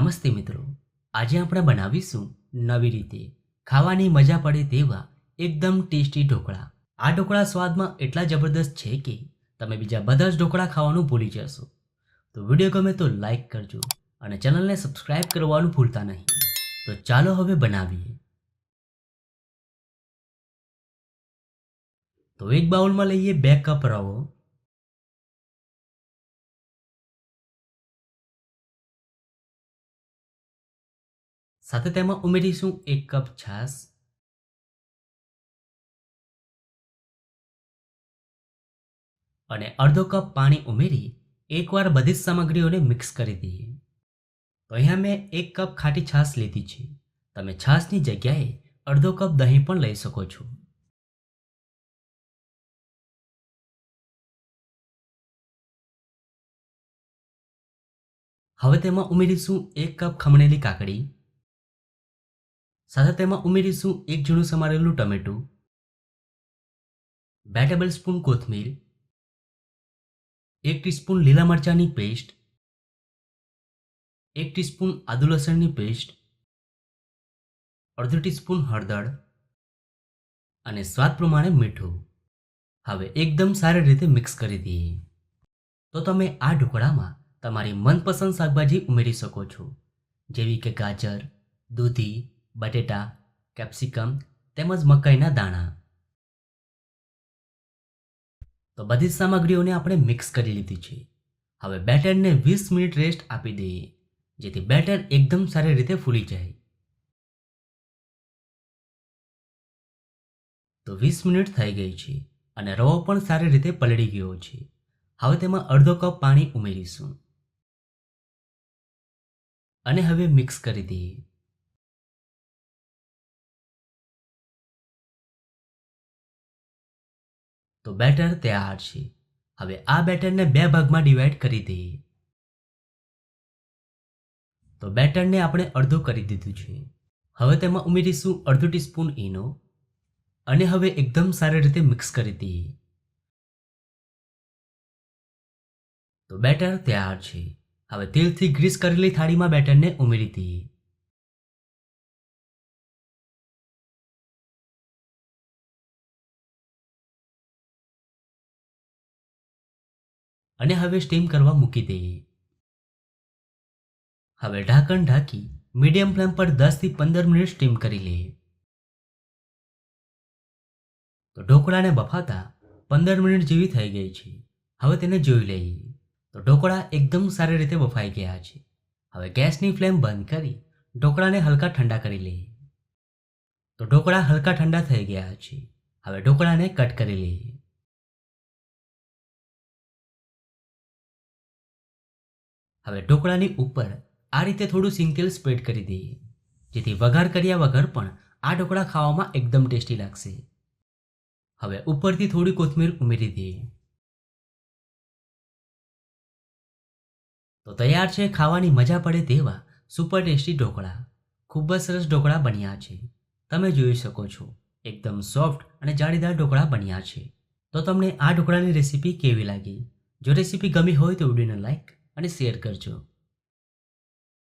નમસ્તે મિત્રો. આજે આપણે બનાવીશું નવી રીતે ખાવાની મજા પડે તેવા એકદમ ટેસ્ટી ઢોકળા. આ ઢોકળા સ્વાદમાં એટલા જબરદસ્ત છે કે તમે બીજા બધા જ ઢોકળા ખાવાનું ભૂલી જશો. તો વીડિયો ગમે તો લાઈક કરજો અને ચેનલને સબસ્ક્રાઈબ કરવાનું ભૂલતા નહીં. તો ચાલો હવે બનાવીએ. તો એક બાઉલમાં લઈએ બે કપ રવો. સાથે તેમાં ઉમેરીશું એક કપ છાશ. અને અડધો કપ પાણી ઉમેરી એકવાર બધી જ સામગ્રીઓને મિક્સ કરી દઈએ. તો અહીંયા મેં એક કપ ખાટી છાશ લીધી છે. તમે છાશની જગ્યાએ અડધો કપ દહીં પણ લઈ શકો છો. હવે તેમાં ઉમેરીશું એક કપ ખમણેલી કાકડી. સાથે તેમાં ઉમેરીશું એક ઝીણું સમારેલું ટમેટું, બે ટેબલ સ્પૂન કોથમીર, એક ટીસ્પૂન લીલા મરચાંની પેસ્ટ એક ટીસ્પૂન આદુ લસણની પેસ્ટ અડધો ટીસ્પૂન હળદર અને સ્વાદ પ્રમાણે મીઠું. હવે એકદમ સારી રીતે મિક્સ કરી દઈએ. તો તમે આ ઢોકળામાં તમારી મનપસંદ શાકભાજી ઉમેરી શકો છો, જેવી કે ગાજર, દૂધી બટેટા, કેપ્સિકમ તેમજ મકાઈના દાણા. તો બધી જ સામગ્રીઓને આપણે મિક્સ કરી લીધી છે. હવે બેટરને વીસ મિનિટ રેસ્ટ આપી દઈએ, જેથી બેટર એકદમ સારી રીતે ફૂલી જાય. તો વીસ મિનિટ થઈ ગઈ છે અને રવો પણ સારી રીતે પલળી ગયો છે. હવે તેમાં અડધો કપ પાણી ઉમેરીશું. અને હવે મિક્સ કરી દઈએ. તો બેટર તૈયાર છે. હવે આ બેટરને બે ભાગમાં ડિવાઈડ કરી દઈએ. તો બેટરને આપણે અડધું કરી દીધું છે. હવે તેમાં ઉમેરીશું અડધું ટીસ્પૂન ઈનો. અને હવે એકદમ સારી રીતે મિક્સ કરી દઈએ. તો બેટર તૈયાર છે. હવે તેલથી ગ્રીસ કરેલી થાળીમાં બેટરને ઉમેરી દઈએ. અને હવે સ્ટીમ કરવા મૂકી દઈએ હવે ઢાંકણ ઢાંકી મીડિયમ ફ્લેમ પર દસથી પંદર મિનિટ સ્ટીમ કરી લઈએ તો ઢોકળાને બફાતા પંદર મિનિટ જેવી થઈ ગઈ છે. હવે તેને જોઈ લઈએ. તો ઢોકળા એકદમ સારી રીતે બફાઈ ગયા છે. હવે ગેસની ફ્લેમ બંધ કરી ઢોકળાને હલકા ઠંડા કરી લઈએ તો ઢોકળા હલકા ઠંડા થઈ ગયા છે. હવે ઢોકળાને કટ કરી લઈએ હવે ઢોકળાની ઉપર આ રીતે થોડું સિંકેલ સ્પ્રેડ કરી દઈએ, જેથી વઘાર કર્યા વગર પણ આ ઢોકળા ખાવામાં એકદમ ટેસ્ટી લાગશે. હવે ઉપરથી થોડી કોથમીર ઉમેરી દઈએ. તો તૈયાર છે ખાવાની મજા પડે તેવા સુપર ટેસ્ટી ઢોકળા. ખૂબ જ સરસ ઢોકળા બન્યા છે. તમે જોઈ શકો છો, એકદમ સોફ્ટ અને જાળીદાર ઢોકળા બન્યા છે. તો તમને આ ઢોકળાની રેસીપી કેવી લાગી? જો રેસીપી ગમી હોય તો વિડીયોને લાઈક અને શેર કરજો.